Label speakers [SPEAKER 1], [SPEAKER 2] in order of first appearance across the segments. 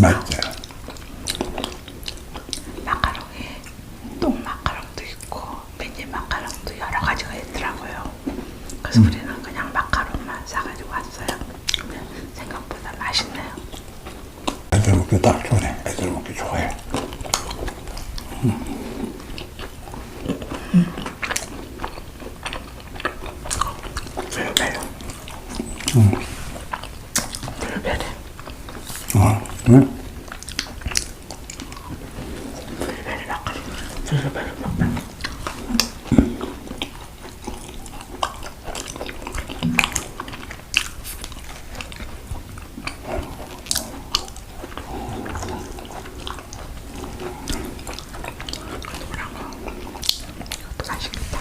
[SPEAKER 1] 맛있어요.
[SPEAKER 2] 마카롱에 똥 마카롱도 있고 빈집 마카롱도 여러 가지가 있더라고요 그래서 우리는 그냥 마카롱만 사가지고 왔어요 근데 생각보다 맛있네요
[SPEAKER 1] 애들 먹기 딱 좋네. 애들 먹기 좋아해.
[SPEAKER 2] 블루베리 블루베리
[SPEAKER 1] 어, 응?
[SPEAKER 2] 블루베리 마카롱 블루베리 마카롱 이것도 맛있겠다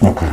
[SPEAKER 1] 어, 그래.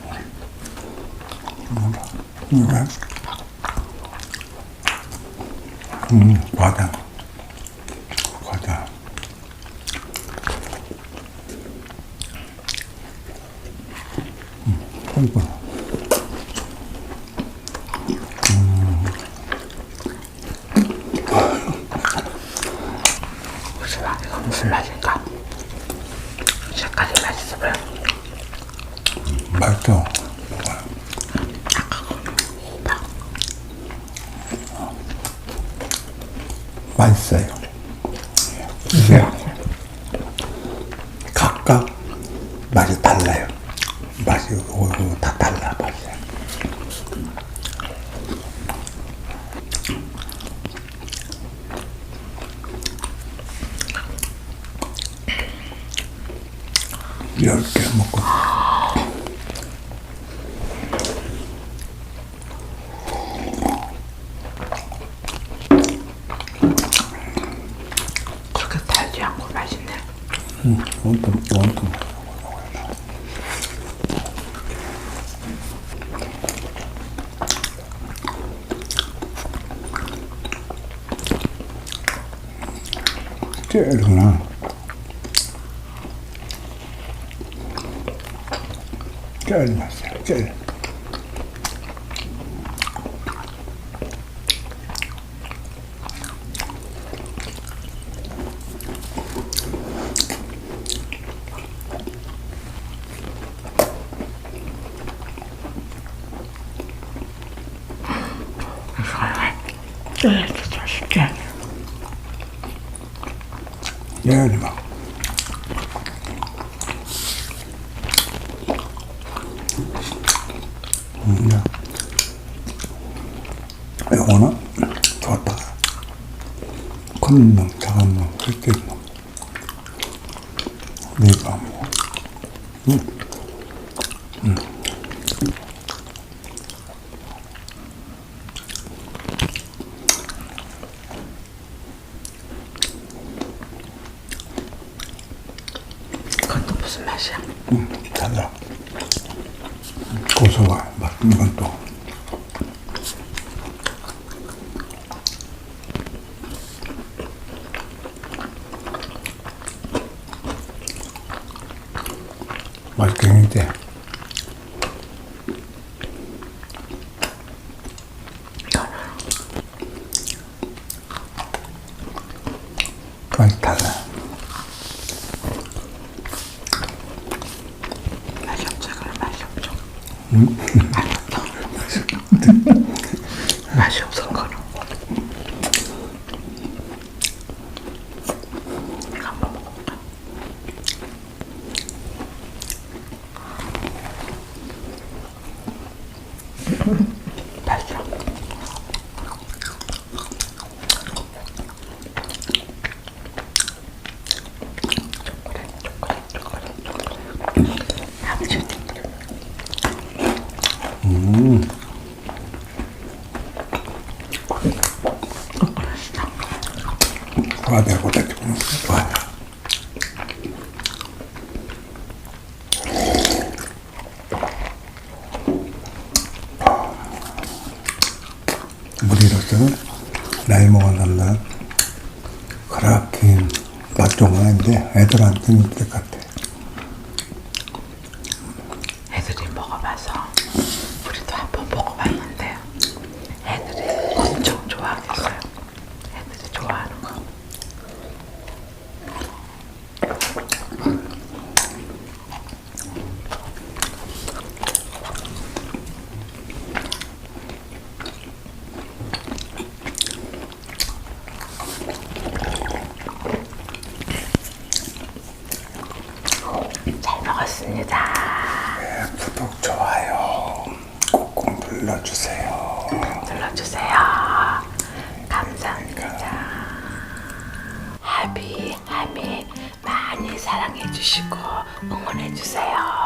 [SPEAKER 1] 어. 음, 음, 과자. 과자. 음, 콩고.
[SPEAKER 2] 무슨 맛, 이거 무슨 맛일까? 색깔이 맛있어 보여.
[SPEAKER 1] 맛있어. 맛있어요. 이게 각각 맛이 달라요. 맛이 다 달라 맛이.
[SPEAKER 2] 그렇게 달지 않고 맛있네.
[SPEAKER 1] 원통 원통. 찌르구나. 찌르 맛이야, 찌르.
[SPEAKER 2] 네, 진짜 쉽지 않네.
[SPEAKER 1] 찌르 막. 음, 야. 요거는 줬다가 큰 놈, 작은 놈, 그렇게 놈. 네가 뭐.
[SPEAKER 2] 무슨 맛이야?
[SPEAKER 1] 음, 달라. 고소가 맛, 이건 또. 맛있게 했는데,
[SPEAKER 2] 이거는
[SPEAKER 1] 맛이 달라.
[SPEAKER 2] 맛이 없어. 그래 맛이 없어.
[SPEAKER 1] 음?
[SPEAKER 2] 맛이 없어. 맛이 없어 그거는. 이거 한번 먹어볼까? 맛있어. 초콜릿, 초콜릿, 초콜릿, 초콜릿. 아버지
[SPEAKER 1] 조금 좋아요. 우리로서는 나이 먹은 남자는 그렇게 맛 좋은 건 아닌데 애들한테는 같아.
[SPEAKER 2] 애들이 먹어봐서 우리도 한번 먹어봤는데 애들이 엄청 좋아하겠어요. 애들이 좋아하는 거. 잘 먹었습니다.
[SPEAKER 1] 네, 구독, 좋아요 꾹꾹 눌러주세요.
[SPEAKER 2] 눌러주세요. 감사합니다. 하비, 하미 많이 사랑해주시고 응원해주세요.